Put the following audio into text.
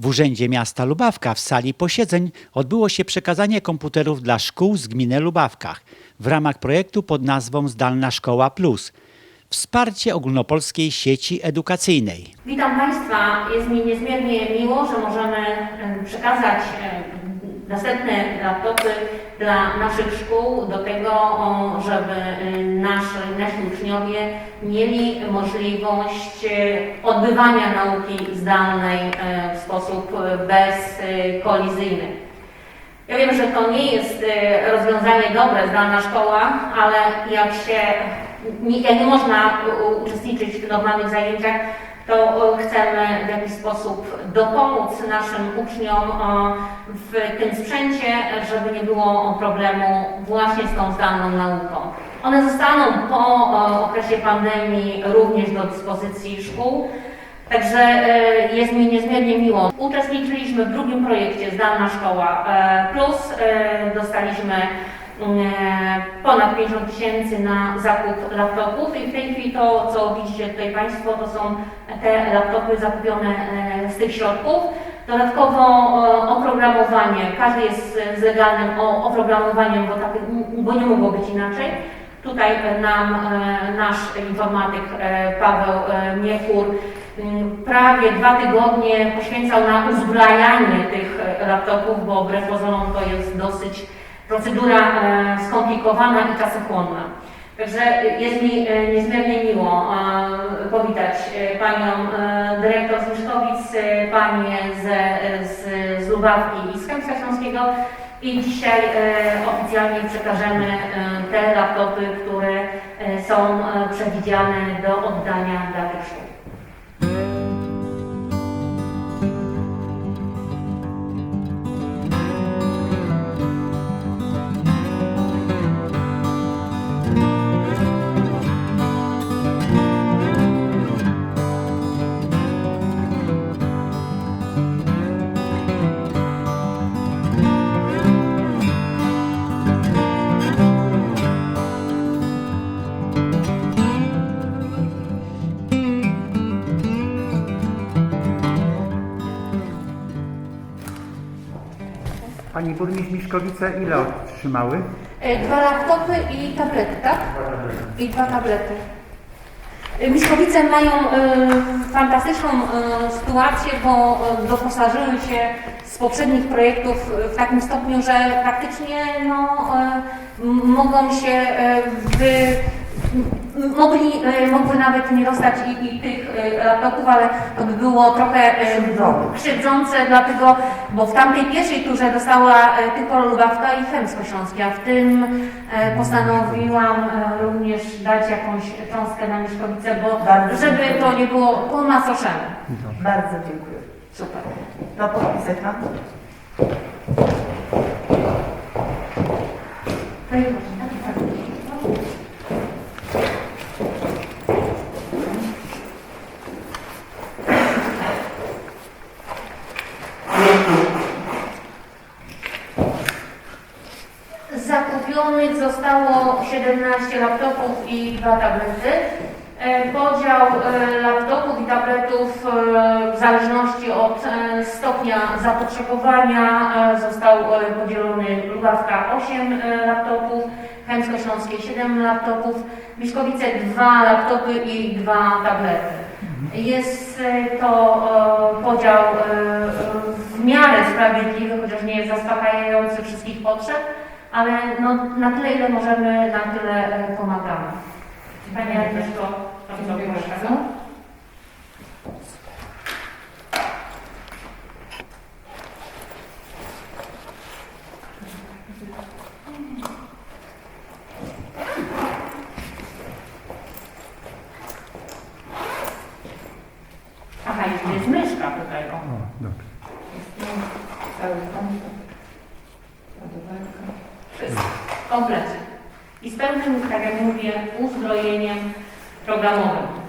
W Urzędzie Miasta Lubawka w sali posiedzeń odbyło się przekazanie komputerów dla szkół z gminy Lubawkach w ramach projektu pod nazwą Zdalna Szkoła Plus. Wsparcie ogólnopolskiej sieci edukacyjnej. Witam Państwa. Jest mi niezmiernie miło, że możemy em, przekazać następne laptopy dla naszych szkół do tego, żeby em, nasi, nasi uczniowie mieli możliwość e, odbywania nauki zdalnej e, w sposób bezkolizyjny. Ja wiem, że to nie jest rozwiązanie dobre, zdalna szkoła, ale jak się jak nie można uczestniczyć w normalnych zajęciach, to e, chcemy w jakiś sposób dopomóc naszym uczniom e, w tym sprzęcie, żeby nie było problemu właśnie z tą zdalną nauką. One zostaną po e, okresie pandemii również do dyspozycji szkół. Także jest mi niezmiernie miło. Uczestniczyliśmy w drugim projekcie Zdalna Szkoła Plus. Dostaliśmy ponad 50 tysięcy na zakup laptopów i w tej chwili to, co widzicie tutaj Państwo, to są te laptopy zakupione e, z tych środków. Dodatkowo e, oprogramowanie, każdy jest z legalnym oprogramowaniem, bo, tak, bo nie mogło być inaczej. Tutaj e, nam e, nasz informatyk e, Paweł e, Miechur m, prawie dwa tygodnie poświęcał na uzbrajanie tych e, laptopów, bo wbrew pozorom to jest dosyć procedura e, skomplikowana i czasochłonna. Także jest mi e, niezmiernie miło e, powitać panią dyrektor z Myszkowic, panie z, z, z Lubawki i z Kępska Śląskiego i dzisiaj oficjalnie przekażemy te laptopy, które są przewidziane do oddania dla tych szkół. Pani burmistrz Miszkowice ile otrzymały? E, Dwa laptopy i tablety, tak? I dwa tablety. E, Miszkowice mają e, fantastyczną sytuację, bo doposażyły się z poprzednich projektów w takim stopniu, że praktycznie no, mogą się wy, mogli, e, mogły nawet nie dostać i, i tych e, laptopów, ale to by było trochę e, krzywdzące, dlatego, bo w tamtej pierwszej turze dostała tylko Lubawka i Chemsko-Śląskie, a w tym postanowiłam również dać jakąś cząstkę na Mieszkowice, bo Bardzo żeby dziękuję. to nie było po macoszemu. Bardzo dziękuję. Super. To podpisać mam? To jest Zakupionych zostało 17 laptopów i dwa tablety. E, Podział e, laptopów i tabletów e, w zależności od stopnia zapotrzebowania został podzielony Lubawka 8 e, laptopów, Chemsko-Śląskie 7 laptopów, Miszkowice 2 laptopy i 2 tablety. Jest to podział w miarę sprawiedliwy, chociaż nie jest zaspokajający wszystkich potrzeb, ale no, na tyle, ile możemy, na tyle e, pomagamy. Pani Agnieszko, bardzo proszę. Aha, jeszcze jest Kompletnie. I z pełnym, tak jak mówię, uzbrojeniem programowym.